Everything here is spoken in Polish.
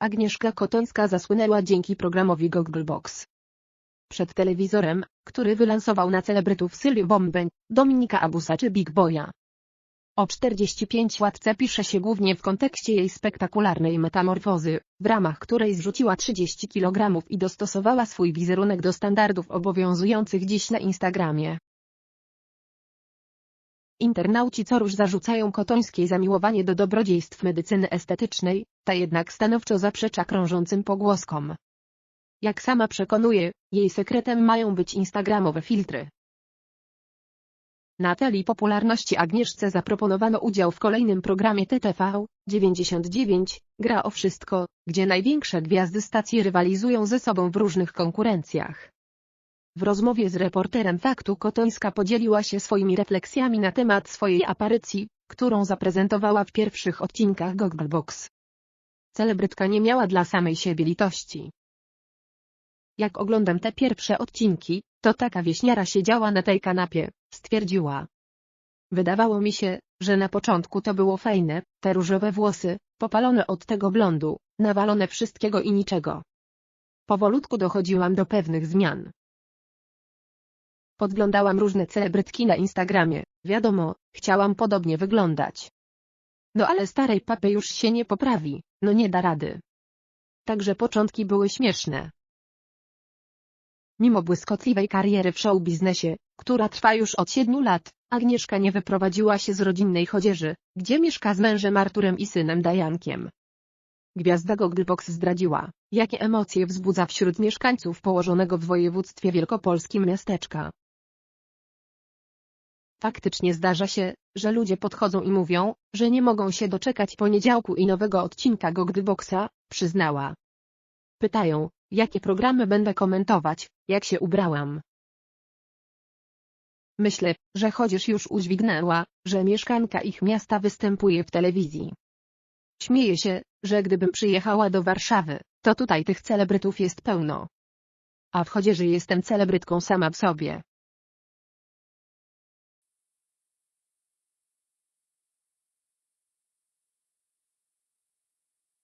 Agnieszka Kotońska zasłynęła dzięki programowi Gogglebox. Przed telewizorem, który wylansował na celebrytów Syliu Bombę, Dominika Abusa czy Big Boya. O 45 łatce pisze się głównie w kontekście jej spektakularnej metamorfozy, w ramach której zrzuciła 30 kg i dostosowała swój wizerunek do standardów obowiązujących dziś na Instagramie. Internauci co rusz zarzucają Kotońskiej zamiłowanie do dobrodziejstw medycyny estetycznej, ta jednak stanowczo zaprzecza krążącym pogłoskom. Jak sama przekonuje, jej sekretem mają być instagramowe filtry. Na teli popularności Agnieszce zaproponowano udział w kolejnym programie TTV 99, Gra o wszystko, gdzie największe gwiazdy stacji rywalizują ze sobą w różnych konkurencjach. W rozmowie z reporterem Faktu Kotońska podzieliła się swoimi refleksjami na temat swojej aparycji, którą zaprezentowała w pierwszych odcinkach Gogglebox. Celebrytka nie miała dla samej siebie litości. Jak oglądam te pierwsze odcinki, to taka wieśniara siedziała na tej kanapie, stwierdziła. Wydawało mi się, że na początku to było fajne, te różowe włosy, popalone od tego blondu, nawalone wszystkiego i niczego. Powolutku dochodziłam do pewnych zmian. Podglądałam różne celebrytki na Instagramie, wiadomo, chciałam podobnie wyglądać. No ale starej papy już się nie poprawi, no nie da rady. Także początki były śmieszne. Mimo błyskotliwej kariery w show biznesie, która trwa już od siedmiu lat, Agnieszka nie wyprowadziła się z rodzinnej chodzieży, gdzie mieszka z mężem Arturem i synem Dajankiem. Gwiazda Gogglebox zdradziła, jakie emocje wzbudza wśród mieszkańców położonego w województwie wielkopolskim miasteczka. Faktycznie zdarza się, że ludzie podchodzą i mówią, że nie mogą się doczekać poniedziałku i nowego odcinka Goggleboxa, przyznała. Pytają, jakie programy będę komentować, jak się ubrałam. Myślę, że chodzisz już udźwignęła, że mieszkanka ich miasta występuje w telewizji. Śmieję się, że gdybym przyjechała do Warszawy, to tutaj tych celebrytów jest pełno. A w chodzieży jestem celebrytką sama w sobie.